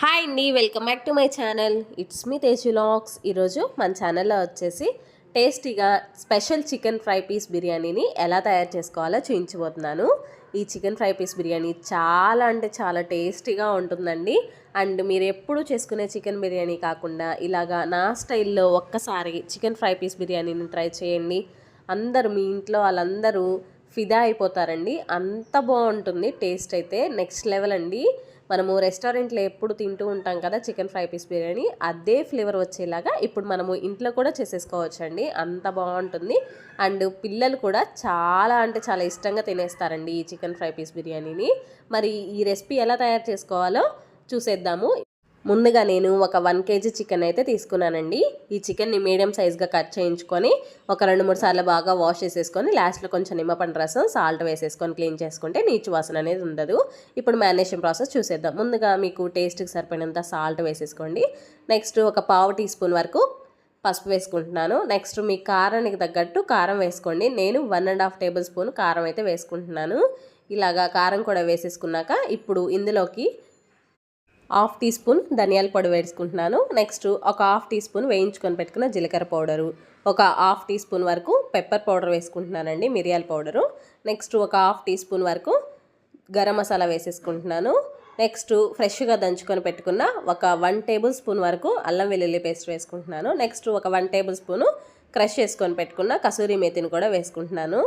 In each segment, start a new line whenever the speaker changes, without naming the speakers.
Hi అండి welcome back to my channel it's me తేజులాక్స్ ఈరోజు మన ఛానల్లో వచ్చేసి టేస్టీగా స్పెషల్ చికెన్ ఫ్రై పీస్ బిర్యానీని ఎలా తయారు చేసుకోవాలో చూపించబోతున్నాను ఈ చికెన్ ఫ్రై పీస్ బిర్యానీ చాలా అంటే చాలా టేస్టీగా ఉంటుందండి. అండ్ మీరు ఎప్పుడు చేసుకునే చికెన్ బిర్యానీ కాకుండా ఇలాగా నా స్టైల్లో ఒక్కసారి చికెన్ ఫ్రై పీస్ బిర్యానీని ట్రై చేయండి. అందరూ మీ ఇంట్లో వాళ్ళందరూ ఫిదా అయిపోతారండి. అంత బాగుంటుంది టేస్ట్ అయితే నెక్స్ట్ లెవెల్ అండి. మనము రెస్టారెంట్లో ఎప్పుడు తింటూ ఉంటాం కదా చికెన్ ఫ్రై పీస్ బిర్యానీ అదే ఫ్లేవర్ వచ్చేలాగా ఇప్పుడు మనము ఇంట్లో కూడా చేసేసుకోవచ్చు అండి అంత బాగుంటుంది. అండ్ పిల్లలు కూడా చాలా అంటే చాలా ఇష్టంగా తినేస్తారండి ఈ చికెన్ ఫ్రై పీస్ బిర్యానీని. మరి ఈ రెసిపీ ఎలా తయారు చేసుకోవాలో చూసేద్దాము. ముందుగా నేను ఒక వన్ కేజీ చికెన్ అయితే తీసుకున్నానండి. ఈ చికెన్ని మీడియం సైజ్గా కట్ చేయించుకొని ఒక రెండు మూడు సార్లు బాగా వాష్ చేసేసుకొని లాస్ట్లో కొంచెం నిమ్మపండు రసం సాల్ట్ వేసేసుకొని క్లీన్ చేసుకుంటే నీచు వాసన అనేది ఉండదు. ఇప్పుడు మ్యారినేషన్ ప్రాసెస్ చూసేద్దాం. ముందుగా మీకు టేస్ట్కి సరిపోయినంత సాల్ట్ వేసేసుకోండి. నెక్స్ట్ ఒక పావు టీ స్పూన్ వరకు పసుపు వేసుకుంటున్నాను. నెక్స్ట్ మీ కారానికి తగ్గట్టు కారం వేసుకోండి. నేను one and half table spoon కారం అయితే వేసుకుంటున్నాను. ఇలాగా కారం కూడా వేసేసుకున్నాక ఇప్పుడు ఇందులోకి హాఫ్ టీ స్పూన్ ధనియాల పొడి వేసుకుంటున్నాను. నెక్స్ట్ ఒక హాఫ్ టీ స్పూన్ వేయించుకొని పెట్టుకున్న జీలకర్ర పౌడరు. ఒక హాఫ్ టీ స్పూన్ వరకు పెప్పర్ పౌడర్ వేసుకుంటున్నానండి మిరియాల పౌడరు. నెక్స్ట్ ఒక హాఫ్ టీ స్పూన్ వరకు గరం మసాలా వేసేసుకుంటున్నాను. నెక్స్ట్ ఫ్రెష్గా దంచుకొని పెట్టుకున్న ఒక వన్ టేబుల్ స్పూన్ వరకు అల్లం వెల్లుల్లి పేస్ట్ వేసుకుంటున్నాను. నెక్స్ట్ ఒక వన్ టేబుల్ స్పూను క్రష్ చేసుకొని పెట్టుకున్న కసూరి మేతిని కూడా వేసుకుంటున్నాను.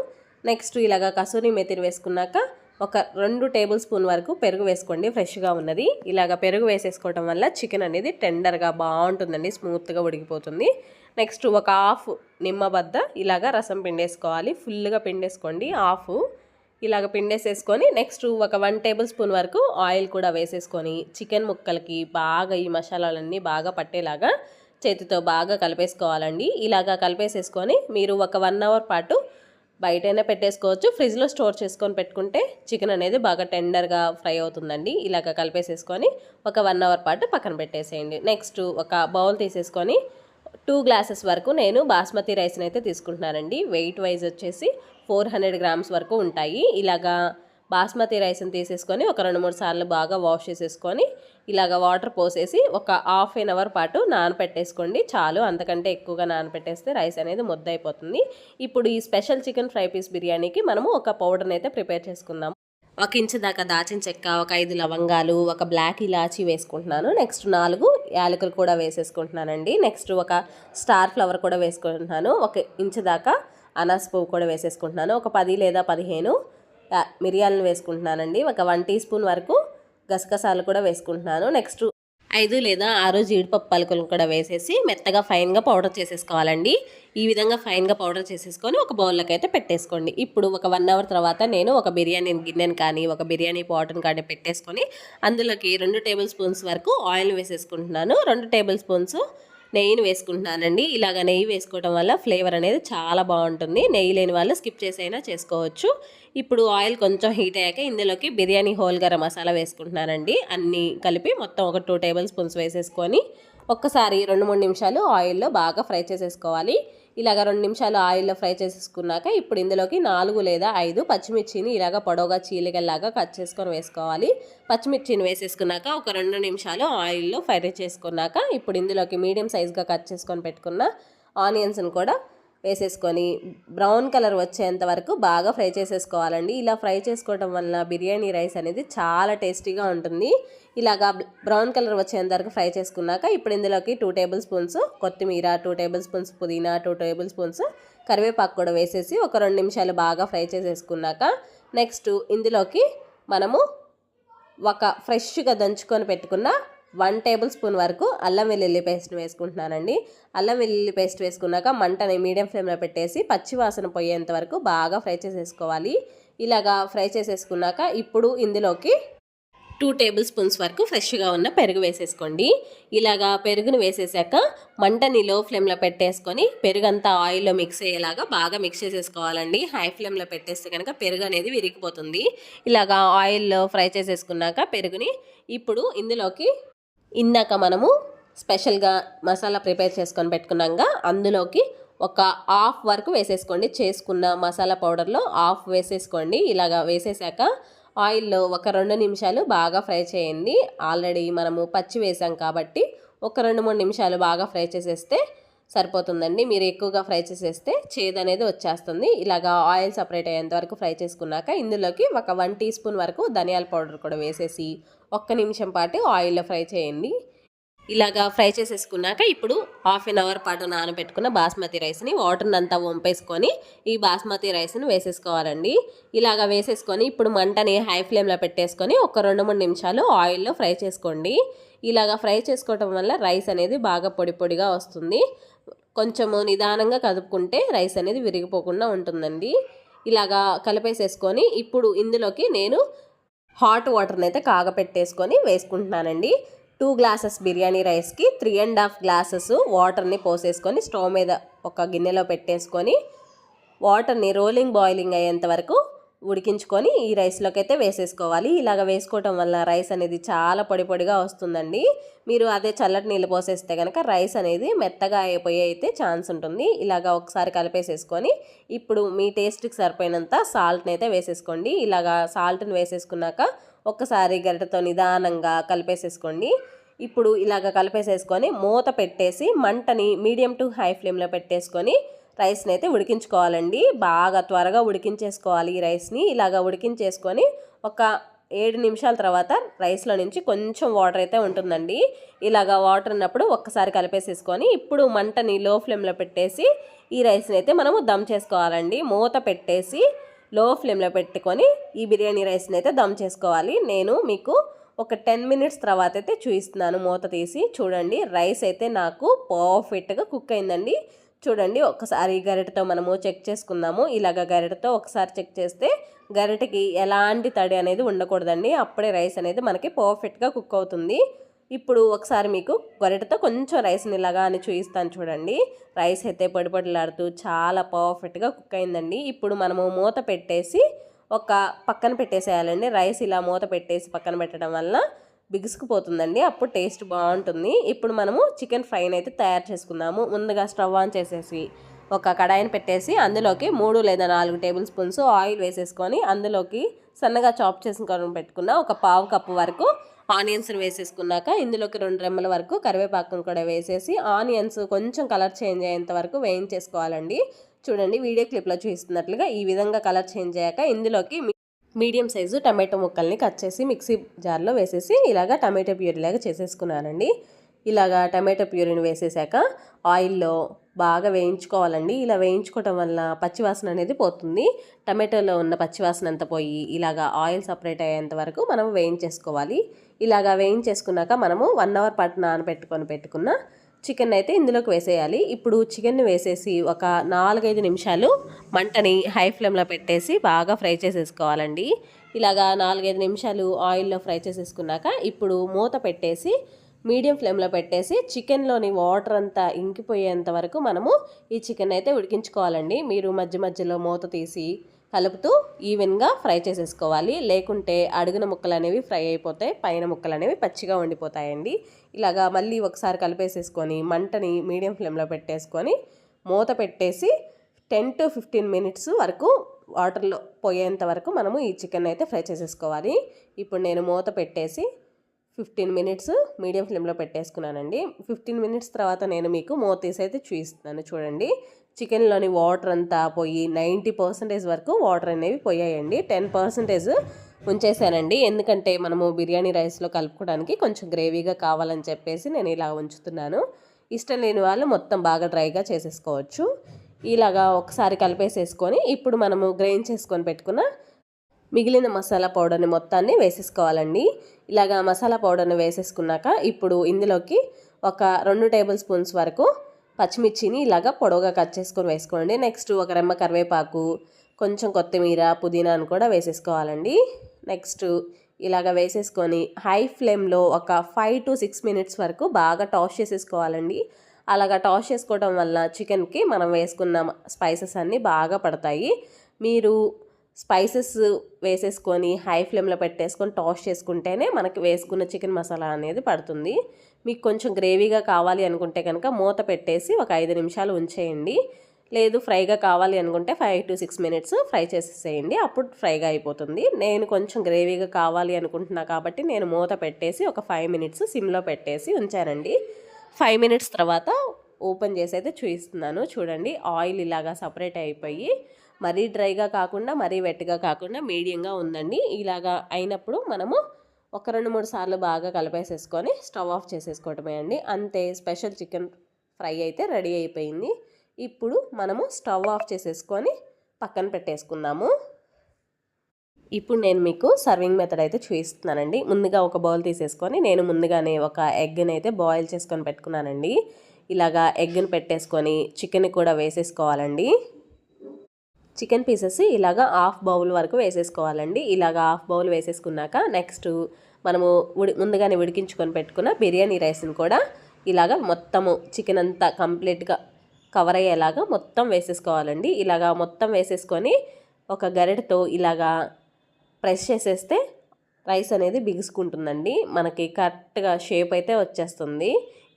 నెక్స్ట్ ఇలాగా కసూరి మేతిని వేసుకున్నాక ఒక రెండు టేబుల్ స్పూన్ వరకు పెరుగు వేసుకోండి ఫ్రెష్గా ఉన్నది. ఇలాగ పెరుగు వేసేసుకోవడం వల్ల చికెన్ అనేది టెండర్గా బాగుంటుందండి స్మూత్గా ఉడికిపోతుంది. నెక్స్ట్ ఒక హాఫ్ నిమ్మబద్ద ఇలాగ రసం పిండేసుకోవాలి ఫుల్గా పిండేసుకోండి హాఫ్. ఇలాగ పిండేసేసుకొని నెక్స్ట్ ఒక వన్ టేబుల్ స్పూన్ వరకు ఆయిల్ కూడా వేసేసుకొని చికెన్ ముక్కలకి బాగా ఈ మసాలాలన్నీ బాగా పట్టేలాగా చేతితో బాగా కలిపేసుకోవాలండి. ఇలాగా కలిపేసేసుకొని మీరు ఒక వన్ అవర్ పాటు బయటైనా పెట్టేసుకోవచ్చు. ఫ్రిడ్జ్లో స్టోర్ చేసుకొని పెట్టుకుంటే చికెన్ అనేది బాగా టెండర్గా ఫ్రై అవుతుందండి. ఇలాగ కలిపేసేసుకొని ఒక వన్ అవర్ పాటు పక్కన పెట్టేసేయండి. నెక్స్ట్ ఒక బౌల్ తీసేసుకొని టూ గ్లాసెస్ వరకు నేను బాస్మతి రైస్ని అయితే తీసుకుంటున్నానండి. వెయిట్ వైజ్ వచ్చేసి ఫోర్ హండ్రెడ్ గ్రామ్స్ వరకు ఉంటాయి. ఇలాగా బాస్మతి రైస్ని తీసేసుకొని ఒక రెండు మూడు సార్లు బాగా వాష్ చేసేసుకొని ఇలాగ వాటర్ పోసేసి ఒక హాఫ్ ఎన్ అవర్ పాటు నానపెట్టేసుకోండి. చాలు అంతకంటే ఎక్కువగా నానపెట్టేస్తే రైస్ అనేది ముద్ద అయిపోతుంది ఇప్పుడు ఈ స్పెషల్ చికెన్ ఫ్రై పీస్ బిర్యానీకి మనము ఒక పౌడర్ని అయితే ప్రిపేర్ చేసుకుందాం. ఒక ఇంచు దాకా దాచిన చెక్క ఒక ఐదు లవంగాలు ఒక బ్లాక్ ఇలాచీ వేసుకుంటున్నాను. నెక్స్ట్ నాలుగు యాలకులు కూడా వేసేసుకుంటున్నానండి. నెక్స్ట్ ఒక స్టార్ ఫ్లవర్ కూడా వేసుకుంటున్నాను. ఒక ఇంచు దాకా అనాస్ పువ్వు కూడా వేసేసుకుంటున్నాను. ఒక పది లేదా పదిహేను మిరియాలను వేసుకుంటున్నానండి. ఒక వన్ టీ స్పూన్ వరకు గసగసాలు కూడా వేసుకుంటున్నాను. నెక్స్ట్ ఐదు లేదా ఆరు జీడిపప్పు పలుకులను కూడా వేసేసి మెత్తగా ఫైన్గా పౌడర్ చేసేసుకోవాలండి. ఈ విధంగా ఫైన్గా పౌడర్ చేసేసుకొని ఒక బౌల్లోకి అయితే పెట్టేసుకోండి. ఇప్పుడు ఒక వన్ అవర్ తర్వాత నేను ఒక బిర్యానీ గిన్నెను కానీ ఒక బిర్యానీ పాట్ని కానీ పెట్టేసుకొని అందులోకి రెండు టేబుల్ స్పూన్స్ వరకు ఆయిల్ వేసేసుకుంటున్నాను. రెండు టేబుల్ స్పూన్స్ నెయ్యిని వేసుకుంటున్నానండి. ఇలాగ నెయ్యి వేసుకోవడం వల్ల ఫ్లేవర్ అనేది చాలా బాగుంటుంది. నెయ్యి లేని వాళ్ళు స్కిప్ చేసైనా చేసుకోవచ్చు. ఇప్పుడు ఆయిల్ కొంచెం హీట్ అయ్యాక ఇందులోకి బిర్యానీ హోల్ గరం మసాలా వేసుకుంటున్నానండి. అన్నీ కలిపి మొత్తం ఒక టూ టేబుల్ స్పూన్స్ వేసేసుకొని ఒక్కసారి రెండు మూడు నిమిషాలు ఆయిల్లో బాగా ఫ్రై చేసేసుకోవాలి. ఇలాగ రెండు నిమిషాలు ఆయిల్లో ఫ్రై చేసేసుకున్నాక ఇప్పుడు ఇందులోకి నాలుగు లేదా ఐదు పచ్చిమిర్చిని ఇలాగ పొడవుగా చీలికల్లాగా కట్ చేసుకొని వేసుకోవాలి. పచ్చిమిర్చిని వేసేసుకున్నాక ఒక రెండు నిమిషాలు ఆయిల్లో ఫ్రై చేసుకున్నాక ఇప్పుడు ఇందులోకి మీడియం సైజ్గా కట్ చేసుకొని పెట్టుకున్న ఆనియన్స్ని కూడా వేసేసుకొని బ్రౌన్ కలర్ వచ్చేంత వరకు బాగా ఫ్రై చేసేసుకోవాలండి. ఇలా ఫ్రై చేసుకోవడం వల్ల బిర్యానీ రైస్ అనేది చాలా టేస్టీగా ఉంటుంది. ఇలాగా బ్రౌన్ కలర్ వచ్చేంత వరకు ఫ్రై చేసుకున్నాక ఇప్పుడు ఇందులోకి two table spoons two table spoons two table spoons కూడా వేసేసి ఒక రెండు నిమిషాలు బాగా ఫ్రై చేసేసుకున్నాక నెక్స్ట్ ఇందులోకి మనము ఒక ఫ్రెష్గా దంచుకొని పెట్టుకున్న వన్ టేబుల్ స్పూన్ వరకు అల్లం వెల్లుల్లి పేస్ట్ వేసుకుంటున్నానండి. అల్లం వెల్లుల్లి పేస్ట్ వేసుకున్నాక మంటని మీడియం ఫ్లేమ్లో పెట్టేసి పచ్చి వాసన పోయేంత వరకు బాగా ఫ్రై చేసేసుకోవాలి. ఇలాగా ఫ్రై చేసేసుకున్నాక ఇప్పుడు ఇందులోకి టూ టేబుల్ స్పూన్స్ వరకు ఫ్రెష్గా ఉన్న పెరుగు వేసేసుకోండి. ఇలాగా పెరుగును వేసేసాక మంటని లో ఫ్లేమ్లో పెట్టేసుకొని పెరుగంతా ఆయిల్లో మిక్స్ అయ్యేలాగా బాగా మిక్స్ చేసేసుకోవాలండి. హై ఫ్లేమ్లో పెట్టేస్తే కనుక పెరుగు అనేది విరిగిపోతుంది. ఇలాగా ఆయిల్లో ఫ్రై చేసేసుకున్నాక పెరుగుని ఇప్పుడు ఇందులోకి ఇందాక మనము స్పెషల్గా మసాలా ప్రిపేర్ చేసుకొని పెట్టుకున్నాక అందులోకి ఒక హాఫ్ వరకు వేసేసుకోండి. చేసుకున్న మసాలా పౌడర్లో హాఫ్ వేసేసుకోండి. ఇలాగా వేసేసాక ఆయిల్లో ఒక రెండు నిమిషాలు బాగా ఫ్రై చేయండి. ఆల్రెడీ మనము పచ్చి వేసాం కాబట్టి ఒక రెండు మూడు నిమిషాలు బాగా ఫ్రై చేసేస్తే సరిపోతుందండి. మీరు ఎక్కువగా ఫ్రై చేసేస్తే చేదు అనేది వచ్చేస్తుంది. ఇలాగా ఆయిల్ సపరేట్ అయ్యేంత వరకు ఫ్రై చేసుకున్నాక ఇందులోకి ఒక వన్ టీ స్పూన్ వరకు ధనియాల పౌడర్ కూడా వేసేసి ఒక్క నిమిషం పాటు ఆయిల్లో ఫ్రై చేయండి. ఇలాగా ఫ్రై చేసేసుకున్నాక ఇప్పుడు హాఫ్ అన్ అవర్ పాటు నానబెట్టుకున్న బాస్మతి రైస్ని వాటర్ని అంతా వంపేసుకొని ఈ బాస్మతి రైస్ని వేసేసుకోవాలండి. ఇలాగా వేసేసుకొని ఇప్పుడు మంటని హై ఫ్లేమ్లో పెట్టేసుకొని ఒక రెండు మూడు నిమిషాలు ఆయిల్లో ఫ్రై చేసుకోండి. ఇలాగా ఫ్రై చేసుకోవటం వల్ల రైస్ అనేది బాగా పొడి పొడిగా వస్తుంది. కొంచెము నిదానంగా కదుపుకుంటే రైస్ అనేది విరిగిపోకుండా ఉంటుందండి. ఇలాగా కలిపేసేసుకొని ఇప్పుడు ఇందులోకి నేను హాట్ వాటర్ని అయితే కాగపెట్టేసుకొని వేసుకుంటున్నానండి. టూ గ్లాసెస్ బిర్యానీ రైస్కి త్రీ అండ్ హాఫ్ గ్లాసెస్ వాటర్ని పోసేసుకొని స్టవ్ మీద ఒక గిన్నెలో పెట్టేసుకొని వాటర్ని రోలింగ్ బాయిలింగ్ అయ్యేంత వరకు ఉడికించుకొని ఈ రైస్లోకి అయితే వేసేసుకోవాలి. ఇలాగ వేసుకోవటం వల్ల రైస్ అనేది చాలా పొడి పొడిగా వస్తుందండి. మీరు అదే చల్లటి నీళ్ళు పోసేస్తే కనుక రైస్ అనేది మెత్తగా అయిపోయి అయితే ఛాన్స్ ఉంటుంది. ఇలాగ ఒకసారి కలిపేసేసుకొని ఇప్పుడు మీ టేస్ట్కి సరిపోయినంత సాల్ట్ని అయితే వేసేసుకోండి. ఇలాగా సాల్ట్ని వేసేసుకున్నాక ఒక్కసారి గరిటతో నిదానంగా కలిపేసేసుకోండి. ఇప్పుడు ఇలాగ కలిపేసేసుకొని మూత పెట్టేసి మంటని మీడియం టు హై ఫ్లేమ్లో పెట్టేసుకొని రైస్ని అయితే ఉడికించుకోవాలండి. బాగా త్వరగా ఉడికించేసుకోవాలి ఈ రైస్ని. ఇలాగ ఉడికించేసుకొని ఒక ఏడు నిమిషాల తర్వాత రైస్లో నుంచి కొంచెం వాటర్ అయితే ఉంటుందండి. ఇలాగ వాటర్ ఉన్నప్పుడు ఒక్కసారి కలిపేసేసుకొని ఇప్పుడు మంటని లో ఫ్లేమ్లో పెట్టేసి ఈ రైస్ని అయితే మనము దమ్ చేసుకోవాలండి. మూత పెట్టేసి లో ఫ్లేమ్లో పెట్టుకొని ఈ బిర్యానీ రైస్ని అయితే దమ్ చేసుకోవాలి. నేను మీకు ఒక టెన్ మినిట్స్ తర్వాత అయితే చూపిస్తున్నాను మూత తీసి. చూడండి రైస్ అయితే నాకు పర్ఫెక్ట్గా కుక్ అయిందండి. చూడండి ఒకసారి గరిటతో మనము చెక్ చేసుకుందాము. ఇలాగ గరిటతో ఒకసారి చెక్ చేస్తే గరిటకి ఎలాంటి తడి అనేది ఉండకూడదండి. అప్పుడే రైస్ అనేది మనకి పర్ఫెక్ట్గా కుక్ అవుతుంది. ఇప్పుడు ఒకసారి మీకు గరిటతో కొంచెం రైస్ని ఇలాగా అని చూపిస్తాను చూడండి. రైస్ అయితే పొడిపొడిలాడుతూ చాలా పర్ఫెక్ట్గా కుక్ అయిందండి. ఇప్పుడు మనము మూత పెట్టేసి ఒక పక్కన పెట్టేసేయాలండి. రైస్ ఇలా మూత పెట్టేసి పక్కన పెట్టడం వల్ల బిగుసుకుపోతుందండి. అప్పుడు టేస్ట్ బాగుంటుంది. ఇప్పుడు మనము చికెన్ ఫ్రైని అయితే తయారు చేసుకుందాము. ముందుగా స్టవ్ ఆన్ చేసేసి ఒక కడాయిని పెట్టేసి అందులోకి మూడు లేదా నాలుగు టేబుల్ స్పూన్స్ ఆయిల్ వేసేసుకొని అందులోకి సన్నగా చాప్ చేసుకొని పెట్టుకున్న ఒక పావు కప్పు వరకు ఆనియన్స్ వేసేసుకున్నాక ఇందులోకి రెండు రెమ్మల వరకు కరివేపాకును కూడా వేసేసి ఆనియన్స్ కొంచెం కలర్ చేంజ్ అయ్యేంత వరకు వేయించేసుకోవాలండి. చూడండి వీడియో క్లిప్లో చూస్తున్నట్లుగా ఈ విధంగా కలర్ చేంజ్ అయ్యాక ఇందులోకి మీడియం సైజు టమాటో ముక్కల్ని కట్ చేసి మిక్సీ జార్లో వేసేసి ఇలాగా టమాటో ప్యూరీలాగా చేసేసుకున్నానండి. ఇలాగా టమాటో ప్యూరీని వేసేసాక ఆయిల్లో బాగా వేయించుకోవాలండి. ఇలా వేయించుకోవటం వల్ల పచ్చివాసన అనేది పోతుంది. టమాటోలో ఉన్న పచ్చివాసన అంతా పోయి ఇలాగా ఆయిల్ సపరేట్ అయ్యేంత వరకు మనం వేయించేసుకోవాలి. ఇలాగా వేయించేసుకున్నాక మనము వన్ అవర్ పాటు నానబెట్టుకొని పెట్టుకున్న చికెన్ అయితే ఇందులోకి వేసేయాలి. ఇప్పుడు చికెన్ వేసేసి ఒక నాలుగైదు నిమిషాలు మంటని హై ఫ్లేమ్లో పెట్టేసి బాగా ఫ్రై చేసేసుకోవాలండి. ఇలాగా నాలుగైదు నిమిషాలు ఆయిల్లో ఫ్రై చేసేసుకున్నాక ఇప్పుడు మూత పెట్టేసి మీడియం ఫ్లేమ్లో పెట్టేసి చికెన్లోని వాటర్ అంతా ఇంకిపోయేంత వరకు మనము ఈ చికెన్ అయితే ఉడికించుకోవాలండి. మీరు మధ్య మధ్యలో మూత తీసి కలుపుతూ ఈవెన్గా ఫ్రై చేసేసుకోవాలి. లేకుంటే అడుగున ముక్కలు అనేవి ఫ్రై అయిపోతాయి. పైన ముక్కలు అనేవి పచ్చిగా ఉండిపోతాయండి ఇలాగా మళ్ళీ ఒకసారి కలిపేసేసుకొని మంటని మీడియం ఫ్లేమ్లో పెట్టేసుకొని మూత పెట్టేసి టెన్ టు ఫిఫ్టీన్ మినిట్స్ వరకు వాటర్లో పోయేంత వరకు మనము ఈ చికెన్ అయితే ఫ్రై చేసేసుకోవాలి. ఇప్పుడు నేను మూత పెట్టేసి ఫిఫ్టీన్ మినిట్స్ మీడియం ఫ్లేమ్లో పెట్టేసుకున్నానండి. ఫిఫ్టీన్ మినిట్స్ తర్వాత నేను మీకు మూత తీసి అయితే చూపిస్తున్నాను చూడండి. చికెన్లోని వాటర్ అంతా పోయి నైంటీ పర్సెంటేజ్ వరకు వాటర్ అనేవి పోయాయండి. టెన్ పర్సెంటేజ్ ఉంచేసానండి ఎందుకంటే మనము బిర్యానీ రైస్లో కలుపుకోవడానికి కొంచెం గ్రేవీగా కావాలని చెప్పేసి నేను ఇలా ఉంచుతున్నాను. ఇష్టం లేని వాళ్ళు మొత్తం బాగా డ్రైగా చేసేసుకోవచ్చు. ఇలాగా ఒకసారి కలిపేసేసుకొని ఇప్పుడు మనము గ్రైండ్ చేసుకొని పెట్టుకున్న మిగిలిన మసాలా పౌడర్ని మొత్తాన్ని వేసేసుకోవాలండి. ఇలాగా మసాలా పౌడర్ని వేసేసుకున్నాక ఇప్పుడు ఇందులోకి ఒక రెండు టేబుల్ స్పూన్స్ వరకు పచ్చిమిర్చిని ఇలాగా పొడవుగా కట్ చేసుకొని వేసుకోండి. నెక్స్ట్ ఒక రెమ్మ కరివేపాకు కొంచెం కొత్తిమీర పుదీనాను కూడా వేసేసుకోవాలండి. నెక్స్ట్ ఇలాగ వేసేసుకొని హై ఫ్లేమ్లో ఒక ఫైవ్ టు సిక్స్ మినిట్స్ వరకు బాగా టాస్ చేసేసుకోవాలండి. అలాగా టాస్ చేసుకోవడం వల్ల చికెన్కి మనం వేసుకున్న స్పైసెస్ అన్నీ బాగా పడతాయి. మీరు స్పైసెస్ వేసేసుకొని హై ఫ్లేమ్లో పెట్టేసుకొని టాస్ చేసుకుంటేనే మనకి వేసుకున్న చికెన్ మసాలా అనేది పడుతుంది. మీకు కొంచెం గ్రేవీగా కావాలి అనుకుంటే కనుక మూత పెట్టేసి ఒక ఐదు నిమిషాలు ఉంచేయండి. లేదు ఫ్రైగా కావాలి అనుకుంటే five to six minutes fry చేసేసేయండి. అప్పుడు ఫ్రైగా అయిపోతుంది. నేను కొంచెం గ్రేవీగా కావాలి అనుకుంటున్నా కాబట్టి నేను మూత పెట్టేసి ఒక ఫైవ్ మినిట్స్ సిమ్లో పెట్టేసి ఉంచానండి. ఫైవ్ మినిట్స్ తర్వాత ఓపెన్ చేసి అయితే చూపిస్తున్నాను. చూడండి ఆయిల్ ఇలాగా సపరేట్ అయిపోయి మరీ డ్రైగా కాకుండా మరీ వెట్గా కాకుండా మీడియంగా ఉందండి. ఇలాగా అయినప్పుడు మనము ఒక రెండు మూడు సార్లు బాగా కలిపేసేసుకొని స్టవ్ ఆఫ్ చేసేసుకోవటమే అండి. అంతే స్పెషల్ చికెన్ ఫ్రై అయితే రెడీ అయిపోయింది. ఇప్పుడు మనము స్టవ్ ఆఫ్ చేసేసుకొని పక్కన పెట్టేసుకుందాము. ఇప్పుడు నేను మీకు సర్వింగ్ మెథడ్ అయితే చూపిస్తున్నానండి. ముందుగా ఒక బౌల్ తీసేసుకొని నేను ముందుగానే ఒక ఎగ్ని అయితే బాయిల్ చేసుకొని పెట్టుకున్నానండి. ఇలాగా ఎగ్ని పెట్టేసుకొని చికెన్ కూడా వేసేసుకోవాలండి. చికెన్ పీసెస్ ఇలాగా హాఫ్ బౌల్ వరకు వేసేసుకోవాలండి. ఇలాగా హాఫ్ బౌల్ వేసేసుకున్నాక నెక్స్ట్ మనము ఉడి ముందుగానే ఉడికించుకొని పెట్టుకున్న బిర్యానీ రైస్ని కూడా ఇలాగా మొత్తము చికెన్ అంతా కంప్లీట్గా కవర్ అయ్యేలాగా మొత్తం వేసేసుకోవాలండి. ఇలాగా మొత్తం వేసేసుకొని ఒక గరిటతో ఇలాగా ప్రెస్ చేసేస్తే రైస్ అనేది బిగుసుకుంటుందండి. మనకి కరెక్ట్గా షేప్ అయితే వచ్చేస్తుంది.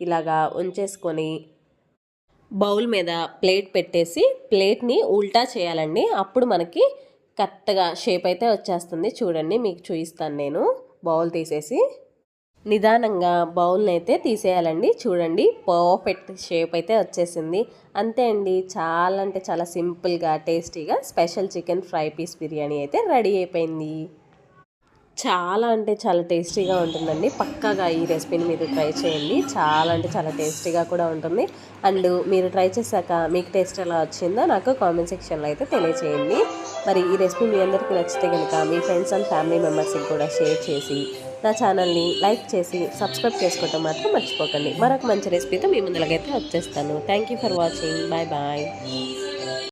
ఇలాగా ఉంచేసుకొని బౌల్ మీద ప్లేట్ పెట్టేసి ప్లేట్ని ఉల్టా చేయాలండి. అప్పుడు మనకి కరెక్ట్గా షేప్ అయితే వచ్చేస్తుంది. చూడండి మీకు చూపిస్తాను నేను బౌల్ తీసేసి. నిదానంగా బౌల్ని అయితే తీసేయాలండి. చూడండి పర్ఫెక్ట్ షేప్ అయితే వచ్చేసింది. అంతే అండి చాలా అంటే చాలా సింపుల్గా టేస్టీగా special chicken fry piece biryani అయితే రెడీ అయిపోయింది. చాలా అంటే చాలా టేస్టీగా ఉంటుందండి. పక్కాగా ఈ రెసిపీని మీరు ట్రై చేయండి. చాలా అంటే చాలా టేస్టీగా కూడా ఉంటుంది. అండ్ మీరు ట్రై చేశాక మీకు టేస్ట్ ఎలా వచ్చిందో నాకు కామెంట్ సెక్షన్లో అయితే తెలియచేయండి. మరి ఈ రెసిపీ మీ అందరికీ నచ్చితే కనుక మీ ఫ్రెండ్స్ అండ్ ఫ్యామిలీ మెంబర్స్కి కూడా షేర్ చేసి నా ఛానల్ని లైక్ చేసి సబ్స్క్రైబ్ చేసుకోవటం మాత్రం మర్చిపోకండి. మరొక మంచి రెసిపీతో మీ ముందులకైతే వచ్చేస్తాను. Thank you for watching. Bye bye.